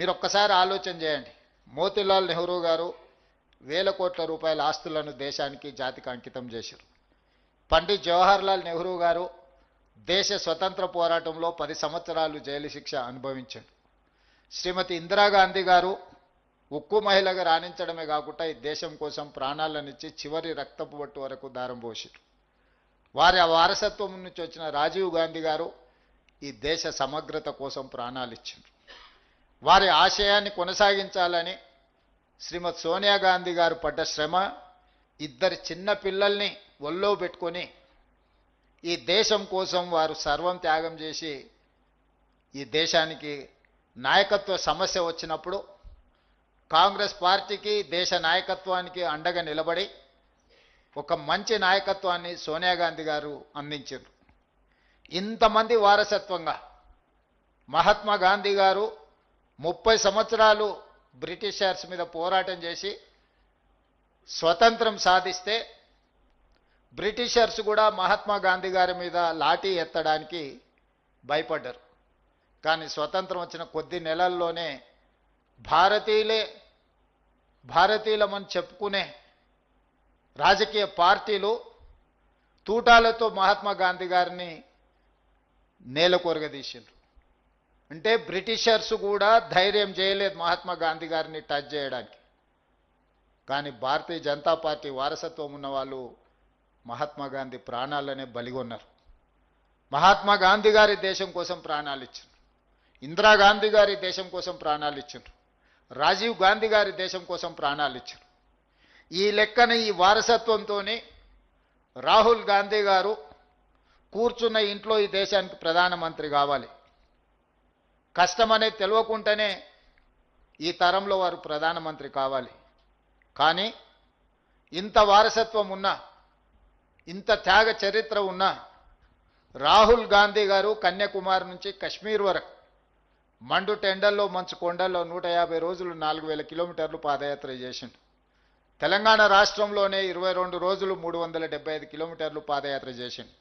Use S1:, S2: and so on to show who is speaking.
S1: మీరు ఒక్కసారి ఆలోచన చేయండి. మోతీలాల్ నెహ్రూ గారు వేల కోట్ల రూపాయల ఆస్తులను దేశానికి జాతికి అంకితం చేశారు. పండిత్ జవహర్లాల్ నెహ్రూ గారు దేశ స్వతంత్ర పోరాటంలో పది సంవత్సరాలు జైలు శిక్ష అనుభవించాడు శ్రీమతి ఇందిరాగాంధీ గారు ఉక్కు మహిళగా రాణించడమే కాకుండా ఈ దేశం కోసం ప్రాణాలనిచ్చి చివరి రక్తపు బొట్టు వరకు దారం పోసారు వారి ఆ వారసత్వం నుంచి వచ్చిన రాజీవ్ గాంధీ గారు ఈ దేశ సమగ్రత కోసం ప్రాణాలు ఇచ్చారు. వారి ఆశయాన్ని కొనసాగించాలని శ్రీమతి సోనియా గాంధీ గారు పడ్డ శ్రమ ఇద్దరు చిన్న పిల్లల్ని ఒళ్ళో పెట్టుకొని ఈ దేశం కోసం వారు సర్వం త్యాగం చేసి ఈ దేశానికి నాయకత్వ సమస్య వచ్చినప్పుడు కాంగ్రెస్ పార్టీకి దేశ నాయకత్వానికి అండగా నిలబడి ఒక మంచి నాయకత్వాన్ని సోనియా గాంధీ గారు అందించారు. ఇంతమంది వారసత్వంగా మహాత్మా గాంధీ గారు ముప్పై సంవత్సరాలు బ్రిటిషర్స్ మీద పోరాటం చేసి స్వతంత్రం సాధిస్తే బ్రిటిషర్స్ కూడా మహాత్మా గాంధీ గారి మీద లాఠీ ఎత్తడానికి భయపడ్డారు. కానీ స్వతంత్రం వచ్చిన కొద్ది నెలల్లోనే భారతీయులే భారతీయులమని చెప్పుకునే రాజకీయ పార్టీలు తూటాలతో మహాత్మా గాంధీ గారిని నేల కొరగదీసిండ్రు అంటే బ్రిటిషర్స్ కూడా ధైర్యం చేయలేదు మహాత్మా గాంధీ గారిని టచ్ చేయడానికి. కానీ భారతీయ జనతా పార్టీ వారసత్వం ఉన్న వాళ్ళు మహాత్మా గాంధీ ప్రాణాలనే బలిగొన్నారు మహాత్మా గాంధీ గారి దేశం కోసం ప్రాణాలు ఇచ్చారు ఇందిరాగాంధీ గారి దేశం కోసం ప్రాణాలు ఇచ్చారు రాజీవ్ గాంధీ గారి దేశం కోసం ప్రాణాలు ఇచ్చారు ఈ లెక్కన ఈ వారసత్వంతోనే రాహుల్ గాంధీ గారు కూర్చున్న ఇంట్లో ఈ దేశానికి ప్రధానమంత్రి కావాలి. కష్టం అనేది తెలియకుండానే ఈ తరంలో వారు ప్రధానమంత్రి కావాలి. కానీ ఇంత వారసత్వం ఉన్నా ఇంత త్యాగ చరిత్ర ఉన్నా రాహుల్ గాంధీ గారు కన్యాకుమారి నుంచి కశ్మీర్ వరకు మండు టెండల్లో మంచు కొండల్లో నూట యాభై రోజులు నాలుగు వేల కిలోమీటర్లు పాదయాత్ర చేసిండు. తెలంగాణ రాష్ట్రంలోనే ఇరవై రెండు రోజులు మూడు వందల డెబ్బై ఐదు కిలోమీటర్లు పాదయాత్ర చేసిండు.